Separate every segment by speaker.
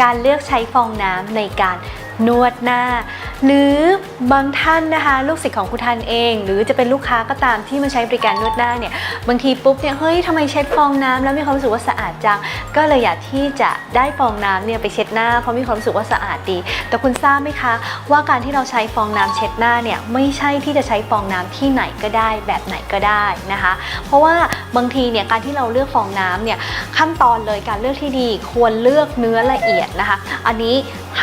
Speaker 1: การเลือกใช้ฟองน้ำในการ นวดหน้า หรือบางท่านนะคะลูกศิษย์ของคุณทันเอง หรือจะเป็นลูกค้าก็ตามที่มาใช้บริการนวดหน้าเนี่ยบางทีปุ๊บเนี่ยเฮ้ยทำไมเช็ดฟองน้ำแล้วมีความรู้สึกว่าสะอาดจังก็เลยอยากที่จะได้ฟองน้ำเนี่ยไปเช็ดหน้าเพราะมีความรู้สึกว่าสะอาดดี แต่คุณทราบไหมคะ ว่าการที่เราใช้ฟองน้ำเช็ดหน้าเนี่ยไม่ใช่ที่จะใช้ฟองน้ำที่ไหนก็ได้แบบไหนก็ได้นะคะ เพราะว่าบางทีเนี่ยการที่เราเลือกฟองน้ำเนี่ยขั้นตอนเลยการเลือกที่ดีควรเลือกเนื้อละเอียดนะคะ อันนี้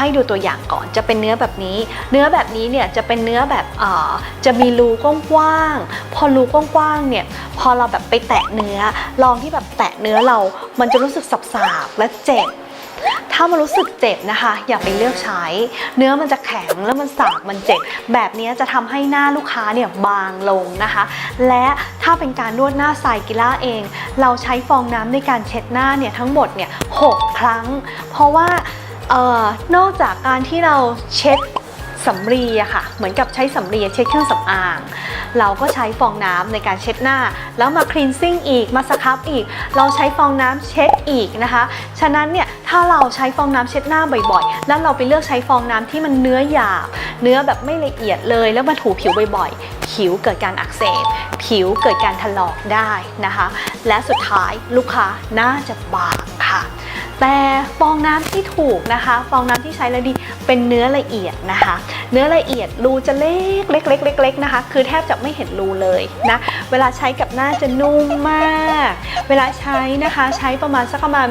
Speaker 1: ให้ดูตัวอย่างก่อน จะเป็นเนื้อแบบนี้ เนื้อแบบนี้เนี่ยจะเป็นเนื้อแบบอ่อจะมีรูกว้างๆพอรูกว้างๆเนี่ยพอเราแบบไปแตะเนื้อ ลองที่แบบแตะเนื้อเรา มันจะรู้สึกสับๆและเจ็บถ้ามันรู้สึกเจ็บนะคะ อย่าไปเลือกใช้ เนื้อมันจะแข็งแล้วมันสากมันเจ็บ แบบนี้จะทำให้หน้าลูกค้าเนี่ยบางลงนะคะ และถ้าเป็นการนวดหน้าไซกิล่าเอง เราใช้ฟองน้ำในการเช็ดหน้าเนี่ยทั้งหมดเนี่ยหกครั้ง เพราะว่า เอ่อนอกจากการที่เราเช็ดสำลีอะค่ะ เหมือนกับใช้สำลีเช็ดเครื่องสำอาง เราก็ใช้ฟองน้ำในการเช็ดหน้า แล้วมาคลีนซิ่งอีก มาสครับอีก เราใช้ฟองน้ำเช็ดอีกนะคะ ฉะนั้นเนี่ย ถ้าเราใช้ฟองน้ำเช็ดหน้าบ่อยๆ แล้วเราไปเลือกใช้ฟองน้ำที่มันเนื้อหยาบ เนื้อแบบไม่ละเอียดเลย แล้วมาถูผิวบ่อยๆ ผิวเกิดการอักเสบ ผิวเกิดการถลอกได้นะคะ และสุดท้ายลูกค้าน่าจะบางค่ะ แต่ฟองน้ำที่ถูกนะคะ ฟองน้ำที่ใช้แล้วดีเป็นเนื้อละเอียดนะคะ เนื้อละเอียดรูจะเล็กเล็กเล็กเล็กนะคะ คือแทบจะไม่เห็นรูเลยนะ เวลาใช้กับหน้าจะนุ่มมาก เวลาใช้นะคะใช้ประมาณสักประมาณ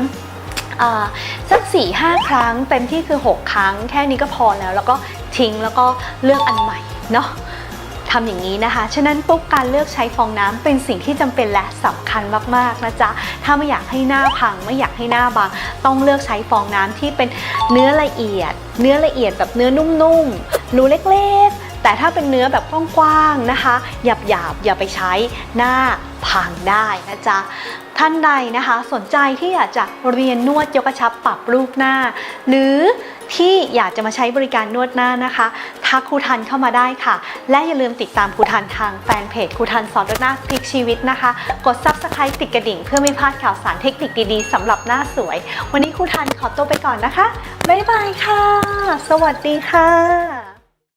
Speaker 1: สัก4ี่ห้าครั้งเต็มที่คือ 6 ครั้ง แค่นี้ก็พอแล้ว แล้วก็ทิ้งแล้วก็เลือกอันใหม่เนาะ ทำอย่างนี้นะคะ ฉะนั้นปุ๊บการเลือกใช้ฟองน้ำเป็นสิ่งที่จำเป็นและสำคัญมากๆนะจ๊ะ ถ้าไม่อยากให้หน้าพังไม่อยากให้หน้าบาง ต้องเลือกใช้ฟองน้ำที่เป็นเนื้อละเอียด เนื้อละเอียดแบบเนื้อนุ่มๆรูเล็กๆ แต่ถ้าเป็นเนื้อแบบกว้างๆนะคะ หยาบๆอย่าไปใช้หน้าพังได้นะจ๊ะ ท่านใดนะคะสนใจที่อยากจะเรียนนวดยกกระชับปรับรูปหน้า หรือที่อยากจะมาใช้บริการนวดหน้านะคะ ทักครูทันเข้ามาได้ค่ะ และอย่าลืมติดตามครูทันทางแฟนเพจครูทันสอนนวดหน้าพลิกชีวิตนะคะ กด subscribe ติดกระดิ่ง เพื่อไม่พลาดข่าวสารเทคนิคดีๆสำหรับหน้าสวย วันนี้ครูทันขอตัวไปก่อนนะคะบ๊ายบายค่ะ สวัสดีค่ะ